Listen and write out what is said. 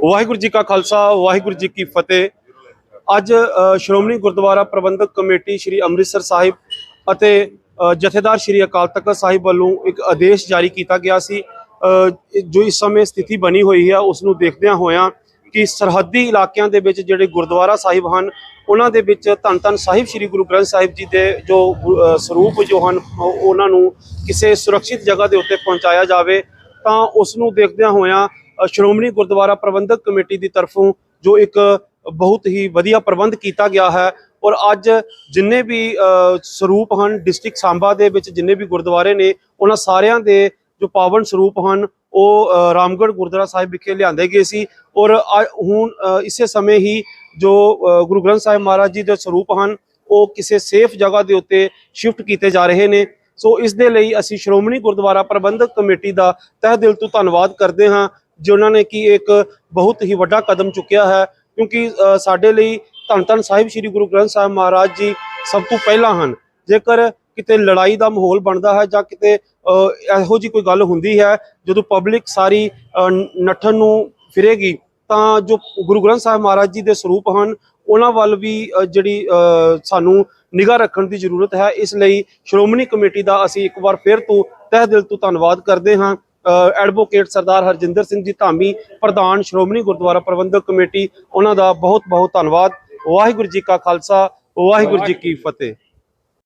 ਵਾਹਿਗੁਰੂ ਜੀ ਕਾ ਖਾਲਸਾ, ਵਾਹਿਗੁਰੂ ਜੀ ਕੀ ਫਤਿਹ। ਅੱਜ ਸ਼੍ਰੋਮਣੀ ਗੁਰਦੁਆਰਾ ਪ੍ਰਬੰਧਕ ਕਮੇਟੀ ਸ੍ਰੀ ਅੰਮ੍ਰਿਤਸਰ ਸਾਹਿਬ ਅਤੇ ਜਥੇਦਾਰ ਸ੍ਰੀ ਅਕਾਲ ਤਖਤ ਸਾਹਿਬ ਵੱਲੋਂ ਇੱਕ ਆਦੇਸ਼ ਜਾਰੀ ਕੀਤਾ ਗਿਆ ਸੀ। ਜੋ ਇਸ ਸਮੇਂ ਸਥਿਤੀ ਬਣੀ ਹੋਈ ਹੈ, ਉਸ ਨੂੰ ਦੇਖਦਿਆਂ ਹੋਇਆਂ ਕਿ ਸਰਹੱਦੀ ਇਲਾਕਿਆਂ ਦੇ ਵਿੱਚ ਜਿਹੜੇ ਗੁਰਦੁਆਰਾ ਸਾਹਿਬ ਹਨ, ਉਹਨਾਂ ਦੇ ਵਿੱਚ ਧੰਨ ਧੰਨ ਸਾਹਿਬ ਸ੍ਰੀ ਗੁਰੂ ਗ੍ਰੰਥ ਸਾਹਿਬ ਜੀ ਦੇ ਜੋ ਸਰੂਪ ਜੋ ਹਨ ਉਹਨਾਂ ਨੂੰ ਕਿਸੇ ਸੁਰੱਖਿਅਤ ਜਗ੍ਹਾ ਦੇ ਉੱਤੇ ਪਹੁੰਚਾਇਆ ਜਾਵੇ, ਤਾਂ ਉਸ ਨੂੰ ਦੇਖਦਿਆਂ ਹੋਇਆਂ ਸ਼੍ਰੋਮਣੀ ਗੁਰਦੁਆਰਾ ਪ੍ਰਬੰਧਕ ਕਮੇਟੀ ਦੀ ਤਰਫੋਂ ਜੋ ਇੱਕ ਬਹੁਤ ਹੀ ਵਧੀਆ ਪ੍ਰਬੰਧ ਕੀਤਾ ਗਿਆ ਹੈ ਔਰ ਅੱਜ ਜਿੰਨੇ ਵੀ ਸਰੂਪ ਹਨ ਡਿਸਟ੍ਰਿਕਟ ਸਾਂਬਾ ਦੇ ਵਿੱਚ ਜਿੰਨੇ ਵੀ ਗੁਰਦੁਆਰੇ ਨੇ ਉਹਨਾਂ ਸਾਰਿਆਂ ਦੇ ਜੋ ਪਾਵਨ ਸਰੂਪ ਹਨ ਉਹ ਅ, ਰਾਮਗੜ੍ਹ ਗੁਰਦੁਆਰਾ ਸਾਹਿਬ ਵਿਖੇ ਲਿਆਂਦੇ ਗਏ ਸੀ ਔਰ ਅ- ਹੁਣ ਇਸੇ ਸਮੇਂ ਹੀ ਜੋ ਗੁਰੂ ਗ੍ਰੰਥ ਸਾਹਿਬ ਮਹਾਰਾਜ ਜੀ ਦੇ ਸਰੂਪ ਹਨ ਉਹ ਕਿਸੇ ਸੇਫ ਜਗ੍ਹਾ ਦੇ ਉੱਤੇ ਸ਼ਿਫਟ ਕੀਤੇ ਜਾ ਰਹੇ ਨੇ। ਸੋ ਇਸ ਦੇ ਲਈ ਅਸੀਂ ਸ਼੍ਰੋਮਣੀ ਗੁਰਦੁਆਰਾ ਪ੍ਰਬੰਧਕ ਕਮੇਟੀ ਦਾ ਤਹਿ ਦਿਲ ਤੋਂ ਧੰਨਵਾਦ ਕਰਦੇ ਹਾਂ। ਜਿਨ੍ਹਾਂ ਨੇ ਕਿ ਇੱਕ ਬਹੁਤ ਹੀ ਵੱਡਾ ਕਦਮ ਚੁੱਕਿਆ ਹੈ, ਕਿਉਂਕਿ ਸਾਡੇ ਲਈ ਧੰਨ ਧੰਨ ਸਾਹਿਬ ਸ੍ਰੀ ਗੁਰੂ ਗ੍ਰੰਥ ਸਾਹਿਬ ਮਹਾਰਾਜ ਜੀ ਸਭ ਤੋਂ ਪਹਿਲਾਂ ਹਨ। ਜੇਕਰ ਕਿਤੇ ਲੜਾਈ ਦਾ ਮਾਹੌਲ ਬਣਦਾ ਹੈ ਜਾਂ ਕਿਤੇ ਇਹੋ ਜੀ ਕੋਈ ਗੱਲ ਹੁੰਦੀ ਹੈ, ਜਦੋਂ ਪਬਲਿਕ ਸਾਰੀ ਨੱਠਣ ਨੂੰ ਫਿਰੇਗੀ, ਤਾਂ ਜੋ ਗੁਰੂ ਗ੍ਰੰਥ ਸਾਹਿਬ ਮਹਾਰਾਜ ਜੀ ਦੇ ਸਰੂਪ ਹਨ, ਉਹਨਾਂ ਵੱਲ ਵੀ ਜਿਹੜੀ ਸਾਨੂੰ ਨਿਗਾਹ ਰੱਖਣ ਦੀ ਜ਼ਰੂਰਤ ਹੈ। ਇਸ ਲਈ ਸ਼੍ਰੋਮਣੀ ਕਮੇਟੀ ਦਾ ਅਸੀਂ ਇੱਕ ਵਾਰ ਫਿਰ ਤੋਂ ਤਹਿ ਦਿਲ ਤੋਂ ਧੰਨਵਾਦ ਕਰਦੇ ਹਾਂ। ਐਡਵੋਕੇਟ ਸਰਦਾਰ ਹਰਜਿੰਦਰ ਸਿੰਘ ਜੀ ਧਾਮੀ, ਪ੍ਰਧਾਨ ਸ਼੍ਰੋਮਣੀ ਗੁਰਦੁਆਰਾ ਪ੍ਰਬੰਧਕ ਕਮੇਟੀ, ਉਹਨਾਂ ਦਾ ਬਹੁਤ ਬਹੁਤ ਧੰਨਵਾਦ। ਵਾਹਿਗੁਰੂ ਜੀ ਕਾ ਖਾਲਸਾ, ਵਾਹਿਗੁਰੂ ਜੀ ਕੀ ਫਤਿਹ।